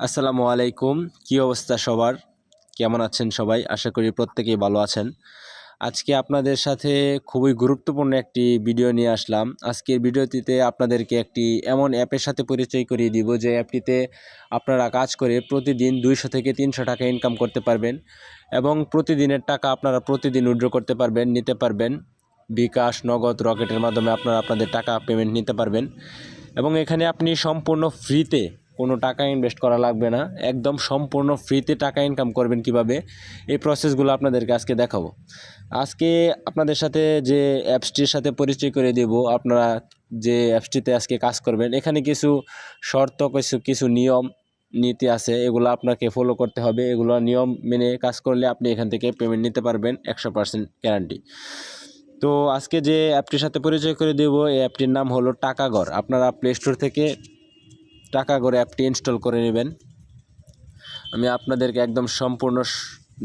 আসসালামু আলাইকুম। কি অবস্থা সবার? কেমন আছেন সবাই? আশা করি প্রত্যেকেই ভালো আছেন। আজকে আপনাদের সাথে খুবই গুরুত্বপূর্ণ একটি ভিডিও নিয়ে আসলাম। আজকের ভিডিওটিতে আপনাদেরকে একটি এমন অ্যাপের সাথে পরিচয় করিয়ে দিব যে অ্যাপটিতে আপনারা কাজ করে প্রতিদিন দুইশো থেকে তিনশো টাকা ইনকাম করতে পারবেন এবং প্রতিদিনের টাকা আপনারা প্রতিদিন উইড্র করতে পারবেন, নিতে পারবেন। বিকাশ, নগদ, রকেটের মাধ্যমে আপনারা আপনাদের টাকা পেমেন্ট নিতে পারবেন এবং এখানে আপনি সম্পূর্ণ ফ্রিতে কোনো টাকা ইনভেস্ট করা লাগবে না। একদম সম্পূর্ণ ফ্রিতে টাকা ইনকাম করবেন কীভাবে? এই প্রসেসগুলো আপনাদেরকে আজকে দেখাবো। আজকে আপনাদের সাথে যে অ্যাপসটির সাথে পরিচয় করে দেব, আপনারা যে অ্যাপসটিতে আজকে কাজ করবেন, এখানে কিছু শর্ত, কিছু কিছু নিয়ম, নীতি আছে, এগুলো আপনাকে ফলো করতে হবে। এগুলো নিয়ম মেনে কাজ করলে আপনি এখান থেকে পেমেন্ট নিতে পারবেন, একশো পার্সেন্ট গ্যারান্টি তো আজকে যে অ্যাপটির সাথে পরিচয় করে দেব, এই অ্যাপটির নাম হলো টাকাগর আপনারা প্লে স্টোর থেকে টাকাগর অ্যাপটি ইনস্টল করে নেবেন। আমি আপনাদেরকে একদম সম্পূর্ণ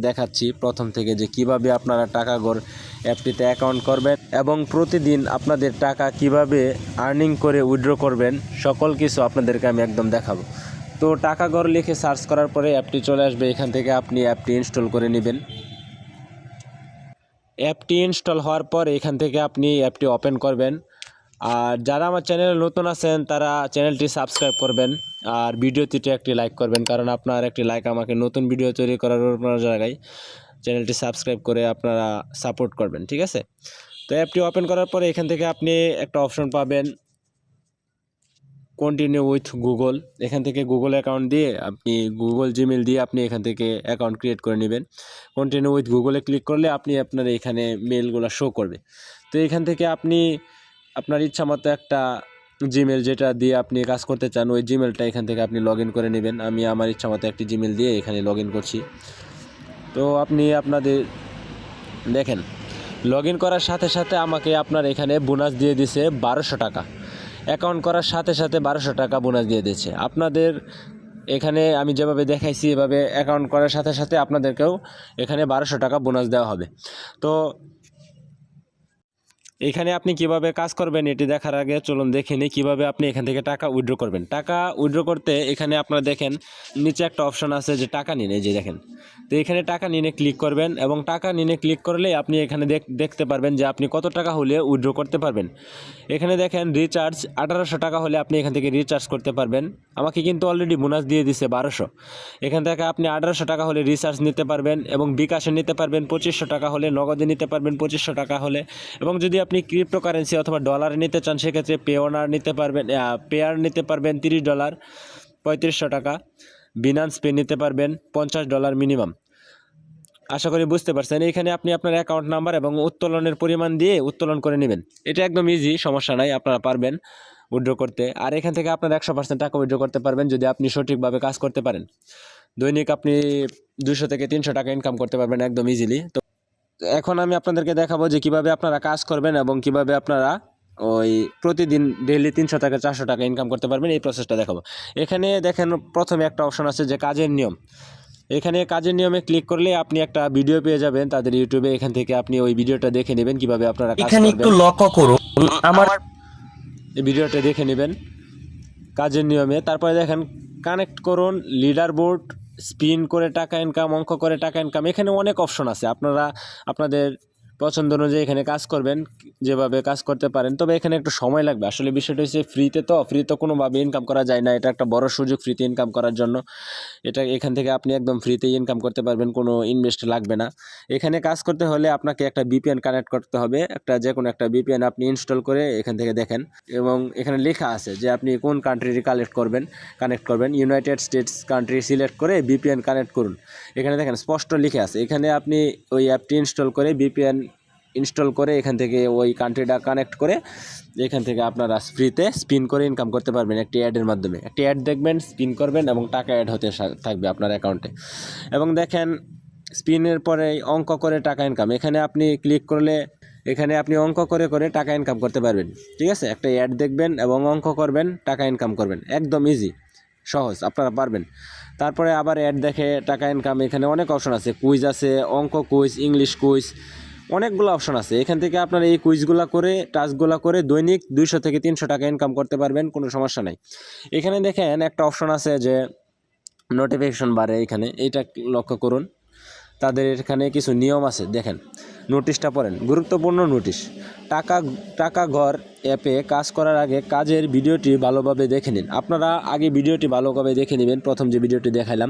দেখাচ্ছি প্রথম থেকে যে কীভাবে আপনারা টাকা টাকাগর অ্যাপটিতে অ্যাকাউন্ট করবেন এবং প্রতিদিন আপনাদের টাকা কীভাবে আর্নিং করে উইথড্র করবেন, সকল কিছু আপনাদেরকে আমি একদম দেখাবো। তো টাকাগর লিখে সার্চ করার পরে অ্যাপটি চলে আসবে, এখান থেকে আপনি অ্যাপটি ইনস্টল করে নেবেন। অ্যাপটি ইনস্টল হওয়ার পর এখান থেকে আপনি অ্যাপটি ওপেন করবেন। আর যারা আমার চ্যানেলে নতুন আছেন, তারা চ্যানেলটি সাবস্ক্রাইব করবেন আর ভিডিওটিতে একটি লাইক করবেন, কারণ আপনার একটি লাইক আমাকে নতুন ভিডিও তৈরি করার জায়গায় চ্যানেলটি সাবস্ক্রাইব করে আপনারা সাপোর্ট করবেন, ঠিক আছে? তো অ্যাপটি ওপেন করার পরে এখান থেকে আপনি একটা অপশন পাবেন কন্টিনিউ উইথ গুগল এখান থেকে গুগল অ্যাকাউন্ট দিয়ে আপনি গুগল জিমেল দিয়ে আপনি এখান থেকে অ্যাকাউন্ট ক্রিয়েট করে নেবেন। কন্টিনিউ উইথ গুগলে ক্লিক করলে আপনি আপনার এখানে মেলগুলো শো করবে। তো এখান থেকে আপনি আপনার ইচ্ছা মতো একটা জিমেল যেটা দিয়ে আপনি কাজ করতে চান, ওই জিমেলটা এখান থেকে আপনি লগ করে নেবেন। আমি আমার ইচ্ছা মতো একটি জিমেল দিয়ে এখানে লগ করছি। তো আপনি আপনাদের দেখেন লগ করার সাথে সাথে আমাকে আপনার এখানে বোনাস দিয়ে দিছে বারোশো টাকা। অ্যাকাউন্ট করার সাথে সাথে বারোশো টাকা বোনাস দিয়ে দিচ্ছে আপনাদের এখানে আমি যেভাবে দেখাইছি, এভাবে অ্যাকাউন্ট করার সাথে সাথে আপনাদেরকেও এখানে বারোশো টাকা বোনাস দেওয়া হবে। তো এখানে আপনি কীভাবে কাজ করবেন, এটি দেখার আগে চলুন দেখে নিই কীভাবে আপনি এখান থেকে টাকা উইথড্র করবেন। টাকা উইথড্র করতে এখানে আপনারা দেখেন, নিচে একটা অপশন আছে যে টাকা নিন, এই যে দেখেন। তো এখানে টাকা নিনে ক্লিক করবেন এবং টাকা নিনে ক্লিক করলে আপনি এখানে দেখ, দেখতে পারবেন যে আপনি কত টাকা হলে উইথড্র করতে পারবেন। এখানে দেখেন রিচার্জ আঠারোশো টাকা হলে আপনি এখান থেকে রিচার্জ করতে পারবেন। আমাকে কিন্তু অলরেডি বোনাস দিয়ে দিছে বারোশো। এখান থেকে আপনি আঠারোশো টাকা হলে রিচার্জ নিতে পারবেন এবং বিকাশে নিতে পারবেন পঁচিশশো টাকা হলে, নগদে নিতে পারবেন পঁচিশশো টাকা হলে এবং যদি ক্রিপ্টোকারেন্সি অথবা ডলার নিতে চান, সেক্ষেত্রে পেওনার নিতে পারবেন পেয়ার নিতে পারবেন তিরিশ ডলার পঁয়ত্রিশশো টাকা। বিনান্স পে নিতে পারবেন পঞ্চাশ ডলার মিনিমাম আশা করি বুঝতে পারছেন। এখানে আপনি আপনার অ্যাকাউন্ট নাম্বার এবং উত্তোলনের পরিমাণ দিয়ে উত্তোলন করে নেবেন। এটা একদম ইজি সমস্যা নাই, আপনারা পারবেন উইড্র করতে। আর এখান থেকে আপনার একশো পার্সেন্ট টাকা উইড্র করতে পারবেন যদি আপনি সঠিকভাবে কাজ করতে পারেন। দৈনিক আপনি দুশো থেকে তিনশো টাকা ইনকাম করতে পারবেন একদম ইজিলি তো এখন আমি আপনাদেরকে দেখাবো যে কীভাবে আপনারা কাজ করবেন এবং কীভাবে আপনারা ওই প্রতিদিন ডেইলি তিনশো টাকা চারশো টাকা ইনকাম করতে পারবেন। এই প্রসেসটা দেখাবো। এখানে দেখেন প্রথমে একটা অপশন আছে যে কাজের নিয়ম। এখানে কাজের নিয়মে ক্লিক করলে আপনি একটা ভিডিও পেয়ে যাবেন। তাদের ইউটিউবে এখান থেকে আপনি ওই ভিডিওটা দেখে নেবেন কীভাবে আপনারা কাজ এখানে একটু লক্ষ্য করুন। আমার এই ভিডিওটা দেখে নেবেন। কাজের নিয়মে। তারপরে দেখেন কানেক্ট করুন লিডার বোর্ড স্পিন করে টাকা ইনকাম অঙ্ক করে টাকা ইনকাম এখানে অনেক অপশন আছে। আপনারা, আপনাদের পছন্দ অনুযায়ী এখানে কাজ করবেন। যেভাবে কাজ করতে পারেন। তবে এখানে একটু সময় লাগবে। আসলে বিষয়টা হচ্ছে ফ্রিতে তো ফ্রি তো কোনোভাবে ইনকাম করা যায় না। এটা একটা বড় সুযোগ ফ্রিতে ইনকাম করার জন্য। এটা এখান থেকে আপনি একদম ফ্রিতে ইনকাম করতে পারবেন, কোনো ইনভেস্ট লাগবে না। এখানে কাজ করতে হলে আপনাকে একটা বিপিএন কানেক্ট করতে হবে। একটা যে কোনো একটা বিপিএন আপনি ইনস্টল করে এখান থেকে দেখেন। এবং এখানে লেখা আছে যে আপনি কোন কান্ট্রি কালেক্ট করবেন কানেক্ট করবেন। ইউনাইটেড স্টেটস কান্ট্রি সিলেক্ট করে বিপিএন কানেক্ট করুন। এখানে দেখেন স্পষ্ট লিখে আছে। এখানে আপনি ওই অ্যাপটি ইনস্টল করে বিপিএন ইনস্টল করে এখান থেকে ওই কান্ট্রিটা কানেক্ট করে এখান থেকে আপনারা ফ্রিতে স্পিন করে ইনকাম করতে পারবেন একটি অ্যাডের মাধ্যমে। একটি অ্যাড দেখবেন স্পিন করবেন এবং টাকা অ্যাড হতে থাকবে আপনার অ্যাকাউন্টে এবং দেখেন স্পিনের পরে অঙ্ক করে টাকা ইনকাম এখানে আপনি ক্লিক করলে এখানে আপনি অঙ্ক করে করে টাকা ইনকাম করতে পারবেন। ঠিক আছে? একটা অ্যাড দেখবেন এবং অঙ্ক করবেন, টাকা ইনকাম করবেন। একদম ইজি সহজ, আপনারা পারবেন। তারপরে আবার অ্যাড দেখে টাকা ইনকাম এখানে অনেক অপশন আছে। কুইজ আছে, অঙ্ক কুইজ ইংলিশ কুইজ অনেকগুলো অপশন আছে। এখান থেকে আপনারা এই কুইজগুলো করে, টাস্কগুলো করে দৈনিক দুইশো থেকে তিনশো টাকা ইনকাম করতে পারবেন, কোনো সমস্যা নাই। এখানে দেখেন একটা অপশন আছে যে নোটিফিকেশন বাড়ে এখানে এটা লক্ষ্য করুন। তাদের এখানে কিছু নিয়ম আছে, দেখেন। নোটিশটা পড়েন, গুরুত্বপূর্ণ নোটিশ টাকা টাকা ঘর অ্যাপে কাজ করার আগে কাজের ভিডিওটি ভালোভাবে দেখে নিন। আপনারা আগে ভিডিওটি ভালোভাবে দেখে নেবেন, প্রথম যে ভিডিওটি দেখাইলাম।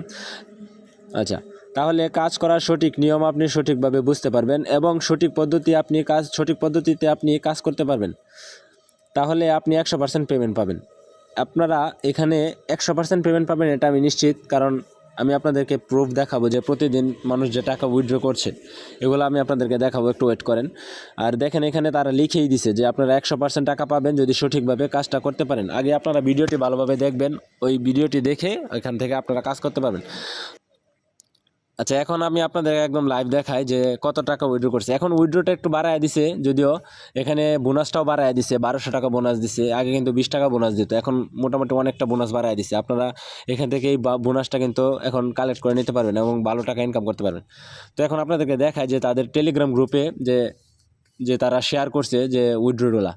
আচ্ছা তাহলে কাজ করার সঠিক নিয়ম আপনি সঠিকভাবে বুঝতে পারবেন এবং সঠিক পদ্ধতি আপনি কাজ, সঠিক পদ্ধতিতে আপনি কাজ করতে পারবেন। তাহলে আপনি একশো পার্সেন্ট পেমেন্ট পাবেন। আপনারা এখানে একশো পার্সেন্ট পেমেন্ট পাবেন এটা আমি নিশ্চিত, কারণ আমি আপনাদেরকে প্রুফ দেখাবো যে প্রতিদিন মানুষ যে টাকা উইথড্র করছে, এগুলো আমি আপনাদেরকে দেখাবো, একটু ওয়েট করেন। আর দেখেন এখানে তারা লিখেই দিছে যে আপনারা একশো পার্সেন্ট টাকা পাবেন যদি সঠিকভাবে কাজটা করতে পারেন। আগে আপনারা ভিডিওটি ভালোভাবে দেখবেন, ওই ভিডিওটি দেখে ওইখান থেকে আপনারা কাজ করতে পারবেন। আচ্ছা এখন আমি আপনাদের একদম লাইভ দেখাই যে কত টাকা উইড্রো করছে। এখন উইড্রোটা একটু বাড়ায় দিছে, যদিও এখানে বোনাসটাও বাড়ায় দিছে, বারোশো টাকা বোনাস দিছে, আগে কিন্তু বিশ টাকা বোনাস দিত, এখন মোটামুটি অনেকটা বোনাস বাড়ায় দিছে। আপনারা এখান থেকে এই বোনাসটা কিন্তু এখন কালেক্ট করে নিতে পারবেন এবং ভালো টাকা ইনকাম করতে পারবেন। তো এখন আপনাদেরকে দেখায় যে তাদের টেলিগ্রাম গ্রুপে যে যে তারা শেয়ার করছে যে উইথড্রগুলা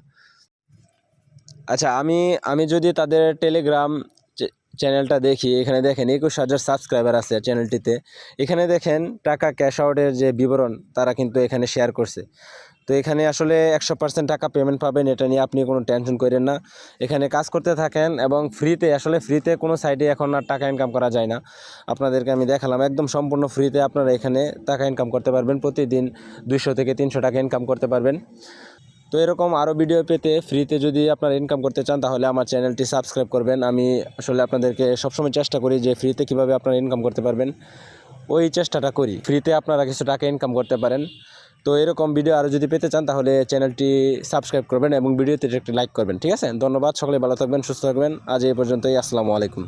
আচ্ছা আমি আমি যদি তাদের টেলিগ্রাম চ্যানেলটা দেখি, এখানে দেখেন একুশ হাজার সাবস্ক্রাইবার আছে চ্যানেলটিতে। এখানে দেখেন টাকা ক্যাশ আউটের যে বিবরণ, তারা কিন্তু এখানে শেয়ার করছে। তো এখানে আসলে একশো পার্সেন্ট টাকা পেমেন্ট পাবেন, এটা নিয়ে আপনি কোনো টেনশন করেন না। এখানে কাজ করতে থাকেন এবং ফ্রিতে আসলে ফ্রিতে কোনো সাইডে এখন আর টাকা ইনকাম করা যায় না। আপনাদেরকে আমি দেখালাম, একদম সম্পূর্ণ ফ্রিতে আপনারা এখানে টাকা ইনকাম করতে পারবেন। প্রতিদিন দুইশো থেকে তিনশো টাকা ইনকাম করতে পারবেন। তো এরকম আরও ভিডিও পেতে ফ্রিতে যদি আপনারা ইনকাম করতে চান, তাহলে আমার চ্যানেলটি সাবস্ক্রাইব করবেন। আমি আসলে আপনাদেরকে সবসময় চেষ্টা করি যে ফ্রিতে কীভাবে আপনারা ইনকাম করতে পারবেন। ওই চেষ্টাটা করি। ফ্রিতে আপনারা কিছু টাকা ইনকাম করতে পারেন। তো এরকম ভিডিও আরও যদি পেতে চান, তাহলে চ্যানেলটি সাবস্ক্রাইব করবেন এবং ভিডিওতে একটি লাইক করবেন, ঠিক আছে? ধন্যবাদ, সকলে ভালো থাকবেন, সুস্থ থাকবেন। আজ এই পর্যন্তই, আসসালামু আলাইকুম।